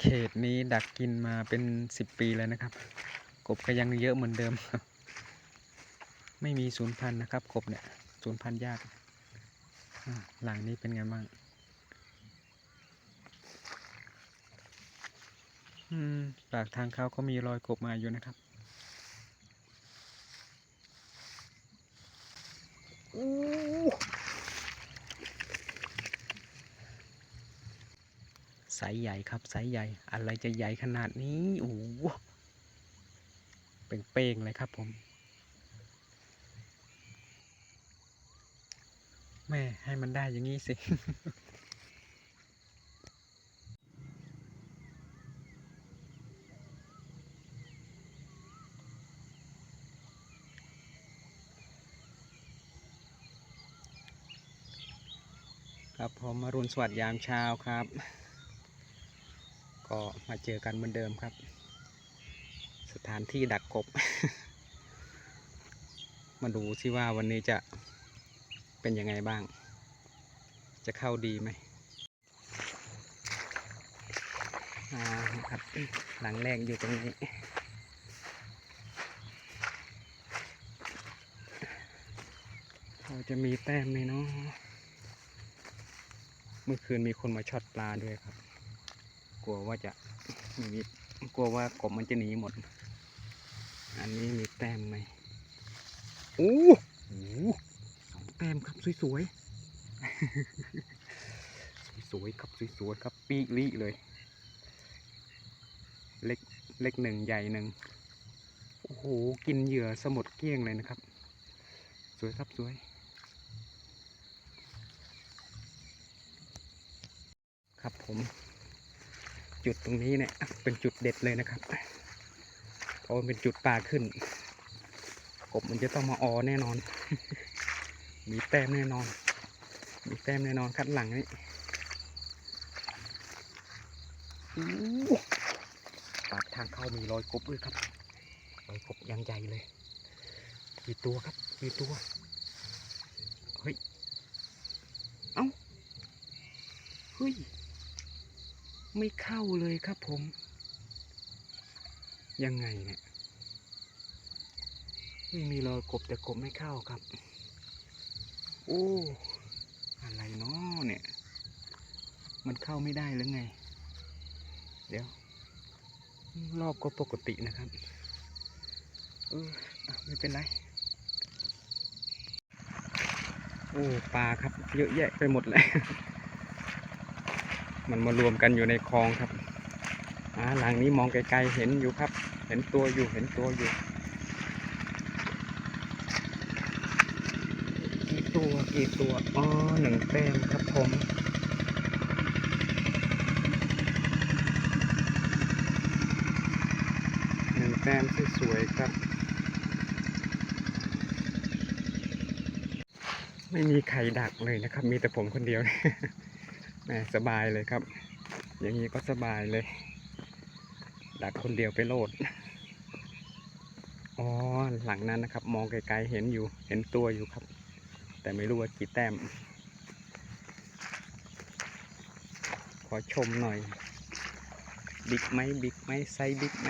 เขตนี้ดักกินมาเป็นสิบปีแล้วนะครับ กบก็ยังเยอะเหมือนเดิม ไม่มีศูนย์พันธุ์นะครับ กบเนี่ยศูนย์พันธุ์ยากหลังนี้เป็นไงบ้างปากทางเขาก็มีรอยกบมาอยู่นะครับ ไซส์ใหญ่ครับไซส์ใหญ่ อะไรจะใหญ่ขนาดนี้โอ้โหเป่งๆเลยครับผม แม่ให้มันได้อย่างนี้สิครับผมมารุนสวัสดิ์ยามเช้าครับ ก็มาเจอกันเหมือนเดิมครับ สถานที่ดักกบ มาดูสิว่าวันนี้จะเป็นยังไงบ้าง จะเข้าดีไหมครับหลังแรกอยู่ตรงนี้พอจะมีแต้มไหมเนาะเมื่อคืนมีคนมาช็อตปลาด้วยครับ ลัวว่าจะมีกลัวว่ากบมันจะหนีหมด อันนี้มีแต้มไหมโอ้โหสองแต้มครับสวยๆ สวยๆครับสวยๆครับปีกลิเลย เล็กเล็กหนึ่งใหญ่หนึ่งโอ้โห กินเหยื่อสมุดเกี้ยงเลยนะครับ สวยครับสวย ครับผม จุดตรงนี้เนี่ยเป็นจุดเด็ดเลยนะครับเพราะมันเป็นจุดปลาขึ้นกบมันจะต้องมาออแน่นอน มีแต้มแน่นอน มีแต้มแน่นอนคัดหลังนี่ปากทางเข้ามีรอยกบด้วยครับ รอยกบยังใหญ่เลย กี่ตัวครับ กี่ตัว เฮ้ย เอ้า เฮ้ย ไม่เข้าเลยครับผม ยังไงเนี่ยไม่มีรอยกบแต่กบไม่เข้าครับ โอ้อะไรเนาะเนี่ย มันเข้าไม่ได้หรือไง เดี๋ยว รอบก็ปกตินะครับเออไม่เป็นไรโอ้ปลาครับ เยอะแยะไปหมดเลย มันมารวมกันอยู่ในคลองครับหลังนี้มองไกลๆเห็นอยู่ครับ เห็นตัวอยู่เห็นตัวอยู่กี่ตัวกี่ตัวอ๋อหนึ่งแต้มครับผมหนึ่งแต้มที่สวยครับ ไม่มีใครดักเลยนะครับ มีแต่ผมคนเดียวแหม สบายเลยครับ อย่างนี้ก็สบายเลย ดักคนเดียวไปโลด อ๋อ หลังนั้นนะครับ มองไกลๆเห็นอยู่ เห็นตัวอยู่ครับ แต่ไม่รู้ว่ากี่แต้ม ขอชมหน่อย บิ๊กไหมบิ๊กไหมไซส์บิ๊กไหม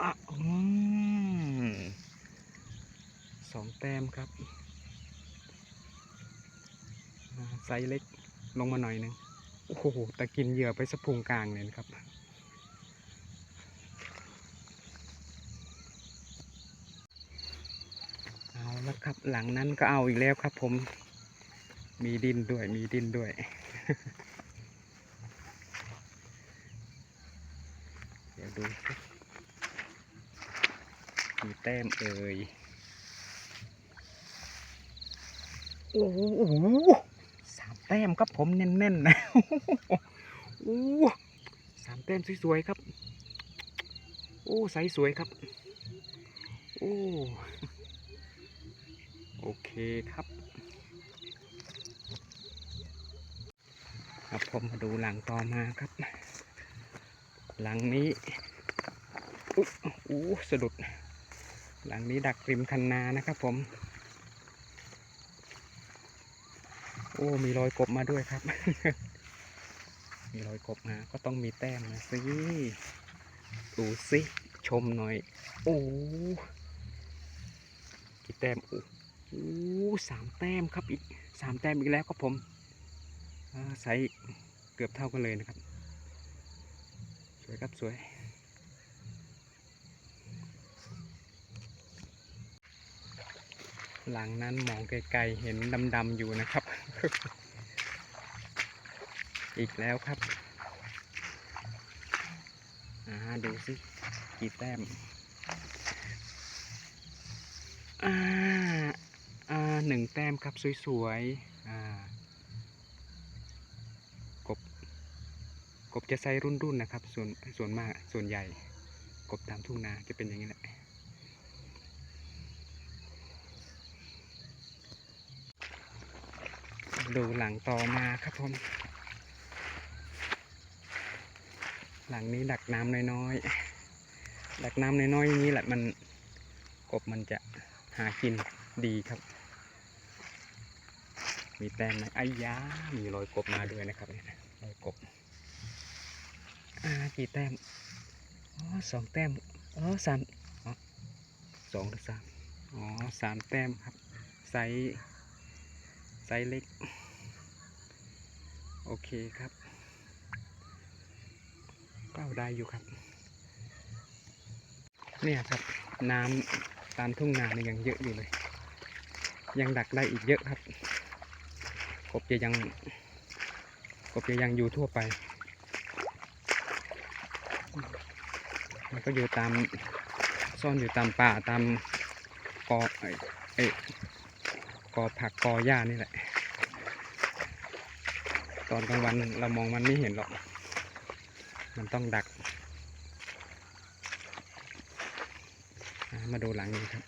อะอืมสองแต้มครับอ่า ไซส์เล็กลงมาหน่อยหนึงโอ้โหตะกินเหยื่อไปสะพุงกลางเลยนะครับ เอาและครับหลังนั้นก็เอาอีกแล้วครับ ผมมีดินด้วยมีดินด้วย เดี๋ยวดูมีแต้มเอ่ยโอ้โห แต้มครับผมแน่นๆนะโอ้โหสามแต้มสวยๆครับโอ้ไซส์สวยครับโอ้โอเคครับครับผมมาดูหลังต่อมาครับ หลังนี้อุ๊ยอู้สะดุด หลังนี้ดักริมคันนานะครับผม โอ้ มีรอยกบมาด้วยครับ มีรอยกบมา ก็ต้องมีแต้มนะสิดูสิชมหน่อย โอ้กี่แต้มโอ้โหสามแต้มครับอีกสามแต้มอีกแล้วครับผมอ่าไซส์เกือบเท่ากันเลยนะครับ สวยครับสวย หลังนั้นมองไกลๆเห็นดำๆอยู่นะครับ อีกแล้วครับอ่าดูสิกี่แต้มอ่าอ่าหนึ่งแต้มครับสวยๆอ่ากบกบจะไซส์รุ่นๆนะครับ ส่วนส่วนมากส่วนใหญ่ กบตามทุ่งนาจะเป็นอย่างนี้แหละ ดูหลังต่อมาครับผม หลังนี้ดักน้ำน้อยๆ ดักน้ำน้อยๆอย่างนี้แหละมันกบมันจะหากินดีครับ มีแต้มไหมไอ้ยามีรอยกบมาด้วยนะครับเนี่ยรอยกบอ่ากี่แต้มอ๋อสองแต้มอ๋อสามอ๋อสองหรือสามอ๋อสามแต้มครับไซส์ ไซส์เล็ก โอเคครับ ก็ได้อยู่ครับ เนี่ยครับน้ำตามทุ่งนาเนี่ยยังเยอะอยู่เลย ยังดักได้อีกเยอะครับกบจะยังกบจะยังอยู่ทั่วไป มันก็อยู่ตามซ่อนอยู่ตามป่าตามกอไอ้ไอ้ กอผักกอหญ้านี่แหละ ตอนกลางวันเรามองมันไม่เห็นหรอก มันต้องดัก มาดูหลังนี้ครับ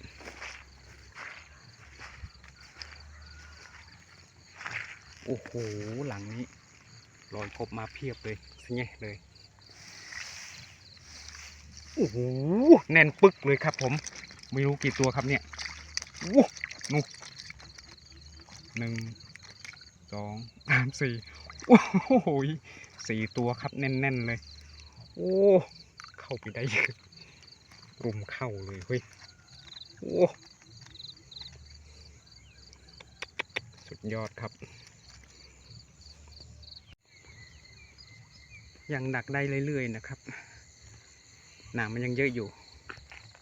โอ้โห หลังนี้รอยกบมาเพียบเลยสงเงเลย โอ้โห แน่นปึกเลยครับผม ไม่รู้กี่ตัวครับเนี่ยโอ้นู่ หนึ่งสองสามสี่โอ้โหสี่ตัวครับแน่น ๆ เลย โอ้ เข้าไปได้ยรุมเข้าเลยเฮ้ยโอ้สุดยอดครับ ยังดักได้เรื่อย ๆ นะครับหน้ำมันยังเยอะอยู่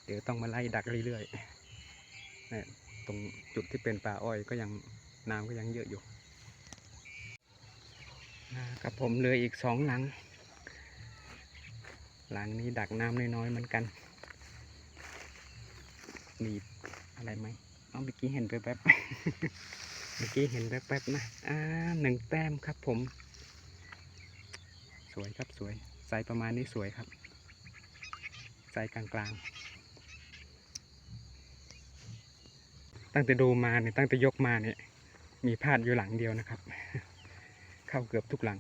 เดี๋ยวต้องมาไล่ดักเรื่อยๆนี่ตรงจุดที่เป็นป่าอ้อยก็ยัง น้ำก็ยังเยอะอยู่กับผมเหลืออีกสองหลัง หลังนี้ดักน้ำน้อยๆเหมือนกัน มีอะไรไหมเอาเมื่อกี้เห็นแป๊บๆเมื่อกี้เห็นแป๊บๆนะ อ่าหนึ่งแต้มครับผม สวยครับสวยไซส์ประมาณนี้สวยครับไซส์กลางๆ ตั้งแต่ดูมาเนี่ยตั้งแต่ยกมาเนี่ย มีพลาดอยู่หลังเดียวนะครับ เข้าเกือบทุกหลัง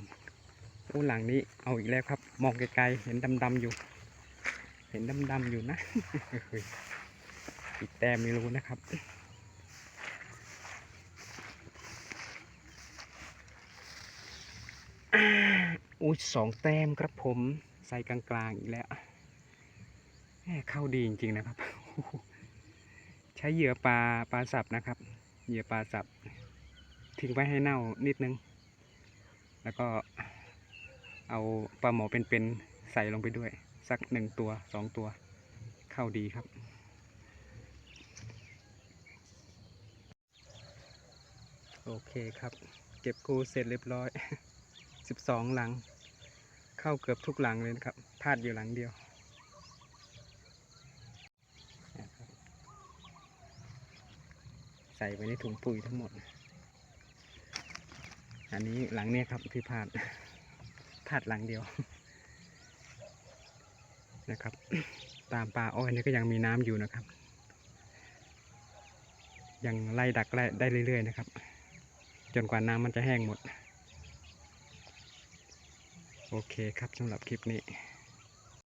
โอ้หลังนี้เอาอีกแล้วครับ มองไกลๆเห็นดำๆอยู่ เห็นดำๆอยู่นะอีกแต้มไม่รู้นะครับอุ้ยสองแต้มครับผมใส่กลางๆอีกแล้วแหม่เข้าดีจริงๆนะครับ ใช้เหยื่อปลาปลาสับนะครับ เหยื่อปลาสับ ทิ้งไว้ให้เน่านิดนึง แล้วก็เอาปลาหมอเป็นๆใส่ลงไปด้วย สักหนึ่งตัวสองตัวเข้าดีครับ โอเคครับ เก็บกูเสร็จเรียบร้อยสิบสองหลัง เข้าเกือบทุกหลังเลยนะครับพลาดอยู่หลังเดียวใส่ไว้ในถุงปุ๋ยทั้งหมด อันนี้หลังเนี้ยครับที่พลาดพลาดหลังเดียวนะครับ ตามป่าอ้อยนี่ก็ยังมีน้ำอยู่นะครับ ยังไล่ดักไล่ได้เรื่อย ๆ นะครับ จนกว่าน้ำมันจะแห้งหมด โอเคครับสำหรับคลิปนี้